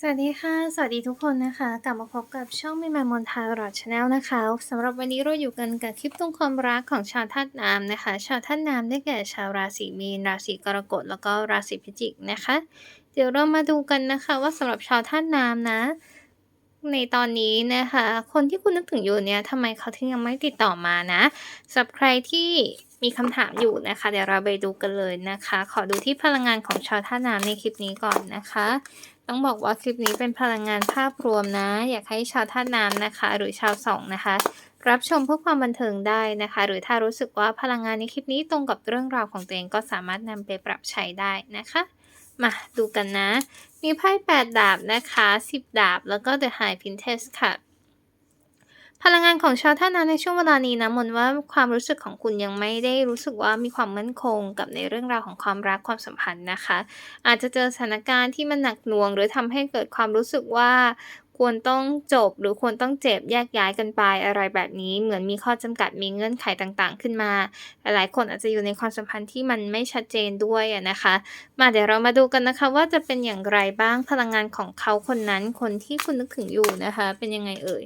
สวัสดีค่ะ สวัสดีทุกคนนะคะ กลับมาพบกับช่องมิมามนทารอดชาแนลนะคะสำหรับวันนี้เราอยู่กันกับคลิปตรงความรักของชาวธาตุน้ำนะคะ ชาวธาตุน้ำได้แก่ชาวราศีมีน ราศีกรกฎแล้วก็ราศีพิจิกนะคะ เดี๋ยวเรามาดูกันนะคะ ว่าสำหรับชาวธาตุน้ำนะ ในตอนนี้นะคะ คนที่คุณนึกถึงอยู่เนี่ยทำไมเขาถึงยังไม่ติดต่อมานะสำหรับใครที่มีคำถามอยู่นะคะ เดี๋ยวเราไปดูกันเลยนะคะ ขอดูที่พลังงานของชาวธาตุน้ำในคลิปนี้ก่อนนะคะ ต้องบอกว่าคลิปนี้เป็นพลังงานภาพรวมนะ อยากให้ชาวธาตุน้ำนะคะ หรือชาวสองนะคะ รับชมเพื่อความบันเทิงได้นะคะ หรือถ้ารู้สึกว่าพลังงานในคลิปนี้ตรงกับเรื่องราวของตัวเองก็สามารถนำไปปรับใช้ได้นะคะ มาดูกันนะ มีไพ่8ดาบนะคะ 10 ดาบ แล้วก็ The High Princess ค่ะ พลังงานของชาวท่านั้นในช่วงเวลานี้นะมนว่าความรู้สึกของคุณยังไม่ได้รู้สึกว่ามีความมั่นคงกับในเรื่องราวของความรักความสัมพันธ์นะคะ อาจจะเจอสถานการณ์ที่มันหนักหน่วง หรือทำให้เกิดความรู้สึกว่าควรต้องจบหรือควรต้องเจ็บแยกย้ายกันไปอะไรแบบนี้ เหมือนมีข้อจำกัดมีเงื่อนไขต่างๆ ขึ้นมา หลายคนอาจจะอยู่ในความสัมพันธ์ที่มันไม่ชัดเจนด้วยนะคะ มาเดี๋ยวเรามาดูกันนะคะ ว่าจะเป็นอย่างไรบ้างพลังงานของเขาคนนั้นคนที่คุณนึกถึงอยู่นะคะ เป็นยังไงเอ่ย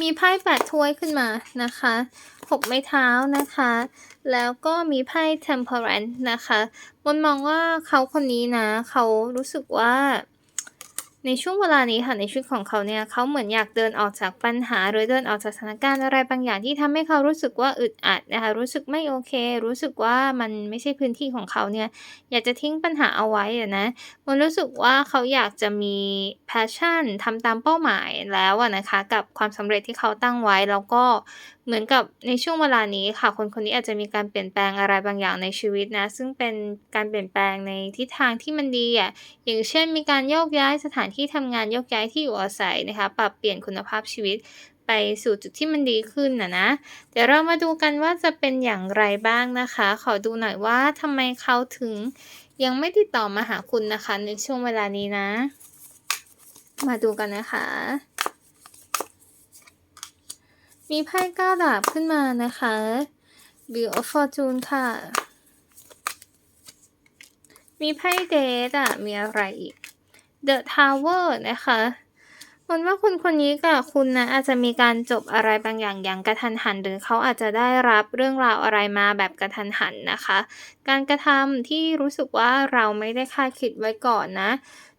มีไพ่แปดถ้วยขึ้นมานะคะหกไม้เท้านะคะ แล้วก็มีไพ่ temperance นะคะมนมองว่าเขาคนนี้นะ เขารู้สึกว่า ในช่วงเวลานี้ค่ะในชีวิตของเขาเนี่ยเขาเหมือนอยากเดินออกจากปัญหา หรือเดินออกจากสถานการณ์อะไรบางอย่างที่ทำให้เขารู้สึกว่าอึดอัดนะคะรู้สึกไม่โอเค รู้สึกว่ามันไม่ใช่พื้นที่ของเขาเนี่ยอยากจะทิ้งปัญหาเอาไว้นะมันรู้สึกว่าเขาอยากจะมี passion ทำตามเป้าหมายแล้วนะคะ กับความสำเร็จที่เขาตั้งไว้แล้วก็ เหมือนกับในช่วงเวลานี้ค่ะ คนคนนี้อาจจะมีการเปลี่ยนแปลงอะไรบางอย่างในชีวิตนะ ซึ่งเป็นการเปลี่ยนแปลงในทิศทางที่มันดีอะ อย่างเช่น มีการโยกย้ายสถานที่ทำงานโยกย้ายที่อยู่อาศัยนะคะ ปรับเปลี่ยนคุณภาพชีวิตไปสู่จุดที่มันดีขึ้นนะนะ เดี๋ยวเรามาดูกันว่าจะเป็นอย่างไรบ้างนะคะ ขอดูหน่อยว่าทำไมเขาถึงยังไม่ติดต่อมาหาคุณนะคะ ในช่วงเวลานี้นะ มาดูกันนะคะ มีไพ่เก้าดาบขึ้นมานะคะ Wheel of Fortune ค่ะ มีไพ่เดทอะมีอะไรอีก The Tower นะคะ มันว่าคนคนนี้กับคุณนะอาจจะมีการจบอะไรบางอย่างอย่างกระทันหัน หรือเขาอาจจะได้รับเรื่องราวอะไรมาแบบกระทันหันนะคะ การกระทำที่รู้สึกว่าเราไม่ได้คาดคิดไว้ก่อนนะ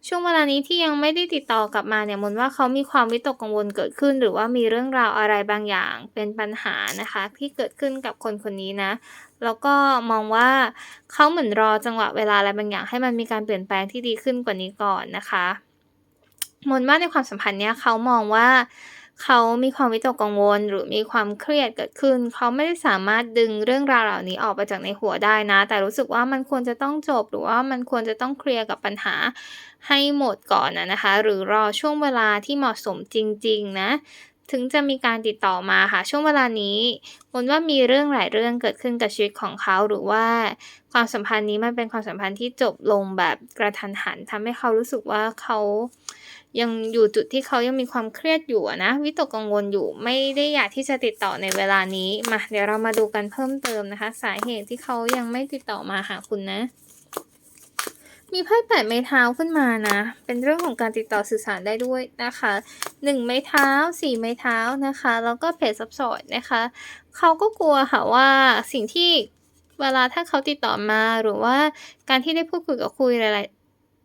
ช่วงเวลานี้ที่ยังไม่ได้ติดต่อกลับมาเนี่ยมนว่าเขามีความวิตกกังวลเกิดขึ้น หรือว่ามีเรื่องราวอะไรบางอย่างเป็นปัญหานะคะ ที่เกิดขึ้นกับคนคนนี้นะแล้วก็มองว่าเขาเหมือนรอจังหวะเวลาอะไรบางอย่างให้มันมีการเปลี่ยนแปลงที่ดีขึ้นกว่านี้ก่อนนะคะ มนว่าในความสัมพันธ์เนี้ยเขามองว่าเขามีความวิตกกังวล หรือมีความเครียดเกิดขึ้น เขาไม่ได้สามารถดึงเรื่องราวเหล่านี้ออกไปจากในหัวได้นะ แต่รู้สึกว่ามันควรจะต้องจบหรือว่ามันควรจะต้องเคลียร์กับปัญหาให้หมดก่อนนะนะคะ หรือรอช่วงเวลาที่เหมาะสมจริง ๆ นะ ถึงจะมีการติดต่อมาค่ะ ช่วงเวลานี้มนว่ามีเรื่องหลายเรื่องเกิดขึ้นกับชีวิตของเขาหรือว่าความสัมพันธ์นี้มันเป็นความสัมพันธ์ที่จบลงแบบกระทันหันทำให้เขารู้สึกว่าเขา ยังอยู่จุดที่เขายังมีความเครียดอยู่นะวิตกกังวลอยู่ไม่ได้อยากที่จะติดต่อในเวลานี้มาเดี๋ยวเรามาดูกันเพิ่มเติมนะคะ สาเหตุที่เขายังไม่ติดต่อมาหาคุณนะ มีไพ่แปดไม้เท้าขึ้นมานะ เป็นเรื่องของการติดต่อสื่อสารได้ด้วยนะคะหนึ่งไม้เท้าสี่ไม้เท้านะคะแล้วก็เพจซับซอร์ดนะคะเขาก็กลัวค่ะว่าสิ่งที่เวลาถ้าเขาติดต่อมาหรือว่าการที่ได้พูดคุยกับคุยหลาย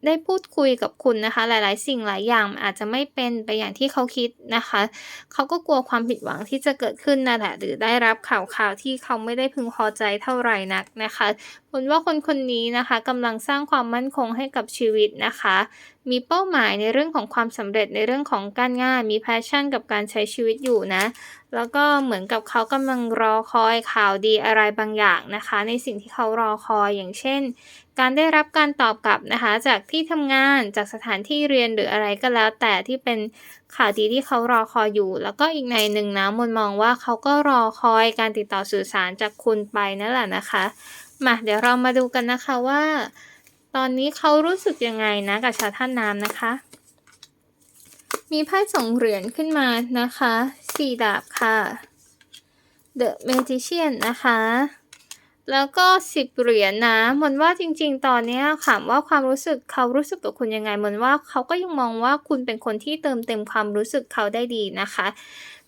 ได้พูดคุยกับคุณนะคะ หลายๆ สิ่งหลายอย่างอาจจะไม่เป็นไปอย่างที่เขาคิดนะคะ เขาก็กลัวความผิดหวังที่จะเกิดขึ้นนั่นแหละหรือได้รับข่าวข่าวที่เขาไม่ได้พึงพอใจเท่าไหร่นักนะคะคุณว่าคนคนนี้นะคะกำลังสร้างความมั่นคงให้กับชีวิตนะคะมีเป้าหมายในเรื่องของความสำเร็จในเรื่องของการงาน มีแพชชั่นกับการใช้ชีวิตอยู่นะ แล้วก็เหมือนกับเขากำลังรอคอยข่าวดีอะไรบางอย่างนะคะ ในสิ่งที่เขารอคอยอย่างเช่น การได้รับการตอบกลับนะคะ จากที่ทำงานจากสถานที่เรียนหรืออะไรก็แล้ว แต่ที่เป็นข่าวดีที่เขารอคอยอยู่ แล้วก็อีกในหนึ่งนะมนมองว่าเขาก็รอคอยการติดต่อสื่อสารจากคุณไปนั่นแหละนะคะมาเดี๋ยวเรามาดูกันนะคะว่า ตอนนี้เขารู้สึกยังไงนะกับชาท่านน้ำนะคะ มีไพ่สองเหรียญขึ้นมานะคะสี่ดาบค่ะ The Magician นะคะ แล้วก็10เหรียญนะมนว่าจริง ๆ ตอนนี้ถามว่าความรู้สึกเขารู้สึกกับคุณยังไงมนว่าเขาก็ยังมองว่าคุณเป็นคนที่เติมเต็มความรู้สึกเขาได้ดีนะคะ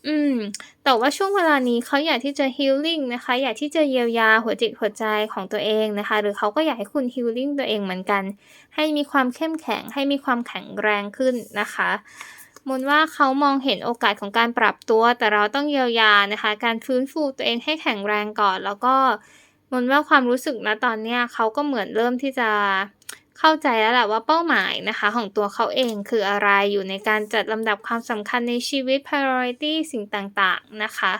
อืม แต่ว่าช่วงเวลานี้เขาอยากที่จะ healing นะคะ อยากที่จะเยียวยาหัวจิตหัวใจของตัวเองนะคะ หรือเขาก็อยากให้คุณ healing ตัวเองเหมือนกัน ให้มีความเข้มแข็ง ให้มีความแข็งแรงขึ้นนะคะมนว่าเขามองเห็นโอกาสของการปรับตัว แต่เราต้องเยียวยานะคะ การฟื้นฟูตัวเองให้แข็งแรงก่อน แล้วก็มนว่าความรู้สึกณตอนเนี้ยเขาก็เหมือนเริ่มที่จะ เข้าใจแล้วแหละว่าเป้าหมายนะคะของตัวเขาเองคืออะไรอยู่ในการจัดลำดับความสำคัญในชีวิต priority สิ่งต่างๆนะคะ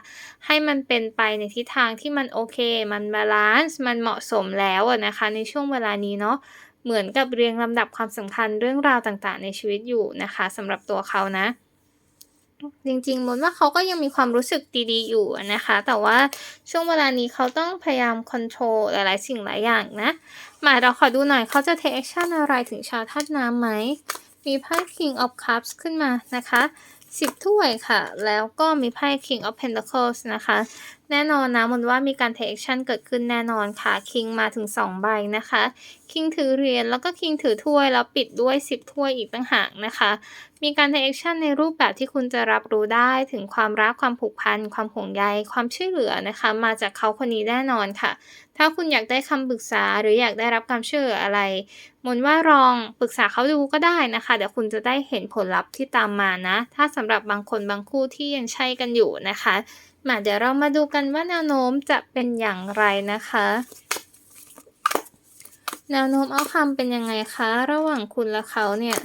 ให้มันเป็นไปในทิศทางที่มันโอเค มันบาลานซ์มันเหมาะสมแล้วนะคะ ในช่วงเวลานี้เนาะเหมือนกับเรียงลำดับความสำคัญเรื่องราวต่างๆ ในชีวิตอยู่นะคะสำหรับตัวเขานะ จริงๆมนว่าเขาก็ยังมีความรู้สึกดีๆ อยู่นะคะ แต่ว่าช่วงเวลานี้เขาต้องพยายามคอนโทรลหลายๆ สิ่งหลายอย่างนะ มาเราขอดูหน่อยเขาจะ take action อะไรถึงชาวธาตุน้ำไหม มีไพ่ King of Cups ขึ้นมานะคะ10ถ้วยค่ะ แล้วก็มีไพ่ King of Pentacles นะคะแน่นอนนะมนว่ามีการ take action เกิดขึ้นแน่นอนค่ะ King มาถึง 2 ใบนะคะ King ถือเหรียญแล้วก็ King ถือถ้วยแล้วปิดด้วย 10 ถ้วยอีกต่างหากนะคะ มีการ take action ในรูปแบบที่คุณจะรับรู้ได้ถึงความรักความผูกพัน ความห่วงใย ความช่วยเหลือนะคะ มาจากเขาคนนี้แน่นอนค่ะ ถ้าคุณอยากได้คำปรึกษาหรืออยากได้รับการช่วยเหลืออะไรมนว่าลองปรึกษาเขาดูก็ได้นะคะเดี๋ยวคุณจะได้เห็นผลลัพธ์ที่ตามมานะ ถ้าสำหรับบางคนบางคู่ที่ยังใช่กันอยู่นะคะ มาเดี๋ยวเรามาดูกันว่าแนวโน้มจะเป็นอย่างไรนะคะ แนวโน้มเอาคำเป็นยังไงคะ ระหว่างคุณและเขาเนี่ย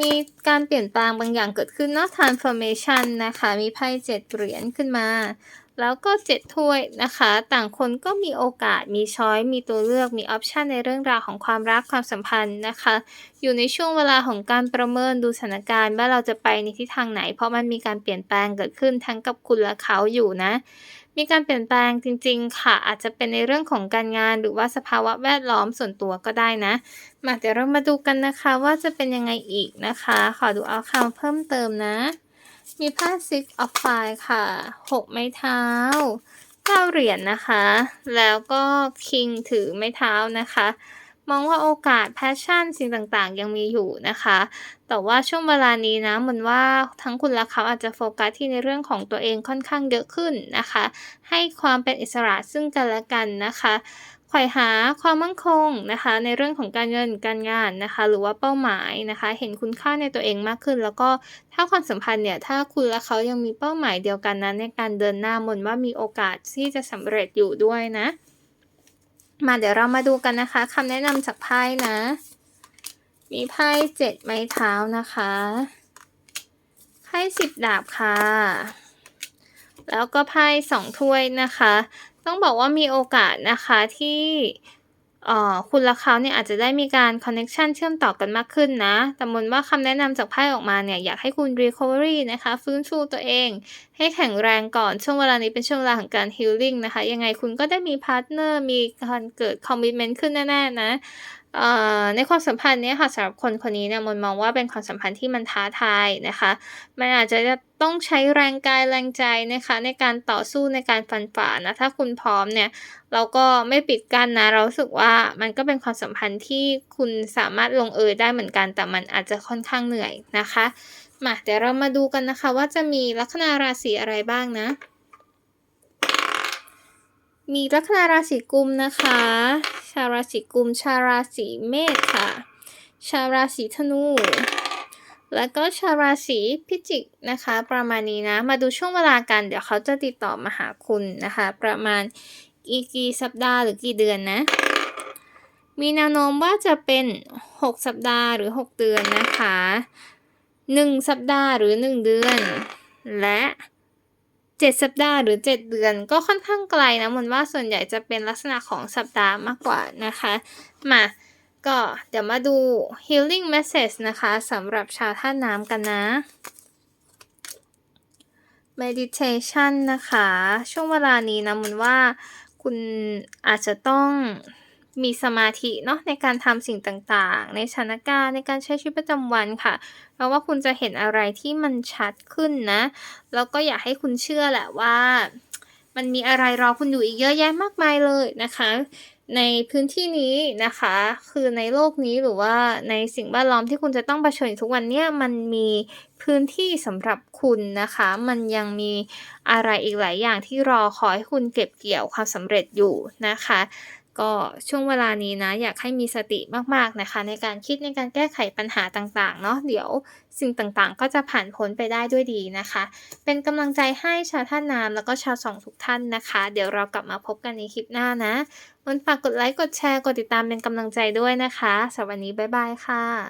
มีการเปลี่ยนแปลงบางอย่างเกิดขึ้นเนาะ transformation นะคะ มีไพ่เจ็ดเหรียญขึ้นมา แล้วก็ 7 ถ้วยนะคะ ต่างคนก็มีโอกาสมีช้อยมีตัวเลือกมีออปชันในเรื่องราวของความรักความสัมพันธ์นะคะ อยู่ในช่วงเวลาของการประเมินดูสถานการณ์ว่าเราจะไปในทิศทางไหน เพราะมันมีการเปลี่ยนแปลงเกิดขึ้นทั้งกับคุณและเขาอยู่นะ มีการเปลี่ยนแปลงจริง ๆ ค่ะ อาจจะเป็นในเรื่องของการงาน หรือว่าสภาวะแวดล้อมส่วนตัวก็ได้นะ มาเดี๋ยวเรามาดูกันนะคะว่าจะเป็นยังไงอีกนะคะ ขอดู outcome เพิ่มเติมนะ มีไพ่ Six of five ค่ะ6ไม้เท้า9เหรียญนะคะ แล้วก็ King ถือไม้เท้านะคะ มองว่าโอกาส passion สิ่งต่างๆ ยังมีอยู่นะคะ แต่ว่าช่วงเวลานี้นะเหมือนว่าทั้งคุณและเขาอาจจะโฟกัสที่ในเรื่องของตัวเองค่อนข้างเยอะขึ้นนะคะ ให้ความเป็นอิสระซึ่งกันและกันนะคะ ขว่หาความมั่นคงนะคะ ในเรื่องของการเงินการงานนะคะ หรือว่าเป้าหมายนะคะ เห็นคุณค่าในตัวเองมากขึ้น แล้วก็ถ้าความสัมพันธ์เนี่ยถ้าคุณและเขายังมีเป้าหมายเดียวกันนะในการเดินหน้ามนว่ามีโอกาสที่จะสำเร็จอยู่ด้วยนะ มาเดี๋ยวเรามาดูกันนะคะคำแนะนำจากไพ่นะ มีไพ่7ไม้เท้านะคะไพ่10ดาบค่ะ แล้วก็ไพ่2ถ้วยนะคะ ต้องบอกว่ามีโอกาสนะคะที่เอ่อคุณและเขาเนี่ยอาจจะได้มีการคอนเน็ชันเชื่อมต่อกันมากขึ้นนะ แต่มนว่าคำแนะนำจากไพ่ออกมาเนี่ย อยากให้คุณ recovery นะคะ ฟื้นฟูตัวเอง ให้แข็งแรงก่อนช่วงเวลานี้เป็นช่วงเวลาของการ healing นะคะ ยังไงคุณก็ได้มีพาร์ทเนอร์มีการเกิด commitment ขึ้นแน่ ๆ นะ ในความสัมพันธ์นี้ค่ะสำหรับคนคนนี้เนี่ยมนมองว่าเป็นความสัมพันธ์ที่มันท้าทายนะคะ มันอาจจะต้องใช้แรงกายแรงใจนะคะ ในการต่อสู้ในการฟันฝ่านะถ้าคุณพร้อมเนี่ยเราก็ไม่ปิดกั้นนะเราสึกว่ามันก็เป็นความสัมพันธ์ที่คุณสามารถลงเอยได้เหมือนกัน แต่มันอาจจะค่อนข้างเหนื่อยนะคะมาเดี๋ยวเรามาดูกันนะคะว่าจะมีลัคนาราศีอะไรบ้างนะ มีลัคนาราศีกุมนะคะ ชาวราศีกุม ชาวราศีเมษค่ะ ชาวราศีธนู แล้วก็ชาวราศีพิจิกนะคะ ประมาณนี้นะ มาดูช่วงเวลากัน เดี๋ยวเขาจะติดต่อมาหาคุณนะคะ ประมาณอีกกี่สัปดาห์หรือกี่เดือนนะ มีแนวโน้มว่าจะเป็น 6 สัปดาห์หรือ 6 เดือนนะคะ 1 สัปดาห์หรือ 1 เดือน และ 7 สัปดาห์หรือ 7 เดือน ก็ค่อนข้างไกลนะมนว่าส่วนใหญ่จะเป็นลักษณะของสัปดาห์มากกว่านะคะ มาก็เดี๋ยวมาดู healing message นะคะสำหรับชาวธาตุน้ำกันนะ meditation นะคะ ช่วงเวลานี้นะมนว่าคุณอาจจะต้อง มีสมาธิเนาะในการทำสิ่งต่างๆ ในสถานการณ์ในการใช้ชีวิตประจำวันค่ะ เพราะว่าคุณจะเห็นอะไรที่มันชัดขึ้นนะ แล้วก็อยากให้คุณเชื่อแหละว่า มันมีอะไรรอคุณอยู่อีกเยอะแยะมากมายเลยนะคะ ในพื้นที่นี้นะคะ คือในโลกนี้หรือว่าในสิ่งแวดล้อมที่คุณจะต้องเผชิญทุกวันเนี้ยมันมีพื้นที่สำหรับคุณนะคะ มันยังมีอะไรอีกหลายอย่างที่รอคอยให้คุณเก็บเกี่ยวความสำเร็จอยู่นะคะ ก็ช่วงเวลานี้นะอยากให้มีสติมากๆนะคะ ในการคิดในการแก้ไขปัญหาต่างๆเนาะเดี๋ยวสิ่งต่างๆ ก็จะผ่านพ้นไปได้ด้วยดีนะคะ เป็นกำลังใจให้ชาวท่านน้ำแล้วก็ชาวสองทุกท่านนะคะ เดี๋ยวเรากลับมาพบกันในคลิปหน้านะมันฝากกดไลค์กดแชร์กดติดตามเป็นกำลังใจด้วยนะคะสำหรับวันนี้บ๊ายบายค่ะ